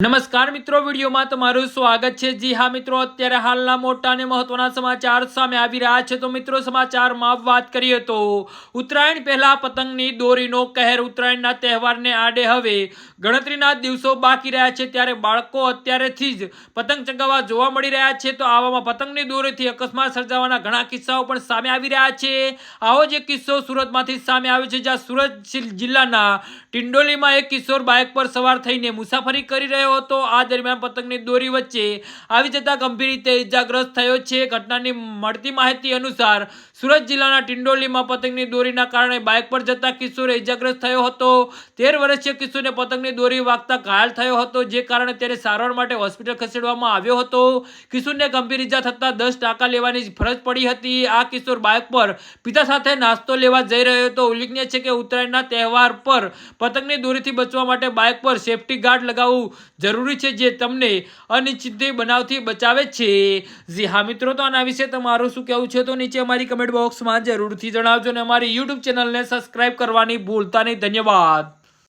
નમસ્કાર મિત્રો, વિડીયોમાં તમારું સ્વાગત છે. જી હા મિત્રો, અત્યારે હાલના મોટા અને મહત્વના સમાચાર સામે આવી રહ્યા છે. તો મિત્રો, સમાચારમાં વાત કરીએ તો ઉત્તરાયણ પહેલા પતંગની દોરીનો કહેર ઉત્તરાયણના તહેવારને આડે હવે ગણતરીના દિવસો બાકી રહ્યા છે. ત્યારે બાળકો અત્યારેથી જ પતંગ ચગાવવા જોવા મળી રહ્યા છે. તો આવામાં પતંગની દોરીથી અકસ્માત સર્જાવાના ઘણા કિસ્સાઓ પણ સામે આવી રહ્યા છે. આવો જ એક કિસ્સો સુરતમાંથી સામે આવ્યો છે, જ્યાં સુરત જિલ્લાના ટિંડોલીમાં એક કિશોર બાઇક પર સવાર થઈને મુસાફરી કરી રહ્યો હતો. આ દરમિયાન પતંગની દોરી વચ્ચે આવી જતા ગંભીર રીતે ઇજાગ્રસ્ત થયો છે. ઘટનાની મળતી માહિતી અનુસાર સુરત જિલ્લાના ટિંડોલીમાં પતંગની દોરીના કારણે બાઇક પર જતા કિશોર ઇજાગ્રસ્ત થયો હતો. તેર વર્ષીય કિશોરને પતંગની દોરી વાગતા ઘાયલ થયો હતો, જે કારણે તેને સારવાર માટે હોસ્પિટલ ખસેડવામાં આવ્યો હતો. કિશોરને ગંભીર ઇજા થતાં દસ ટાંકા લેવાની ફરજ પડી હતી. આ કિશોર બાઇક પર પિતા સાથે નાસ્તો લેવા જઈ રહ્યો હતો. ઉલ્લેખનીય છે કે ઉત્તરાયણના તહેવાર પર પતંગની દોરીથી બચવા માટે બાઇક પર સેફટી ગાર્ડ લગાવવું જરૂરી છે, જે તમને અનિશ્ચિત બનાવથી બચાવે છે. જી હા, મિત્રો, તો આના વિશે તમારું શું કહેવું છે? તો નીચે અમારી કમેન્ટ બોક્સમાં જરૂરથી જણાવજો અને અમારી યુટ્યુબ ચેનલને સબસ્ક્રાઇબ કરવાની ભૂલતા નહીં. ધન્યવાદ.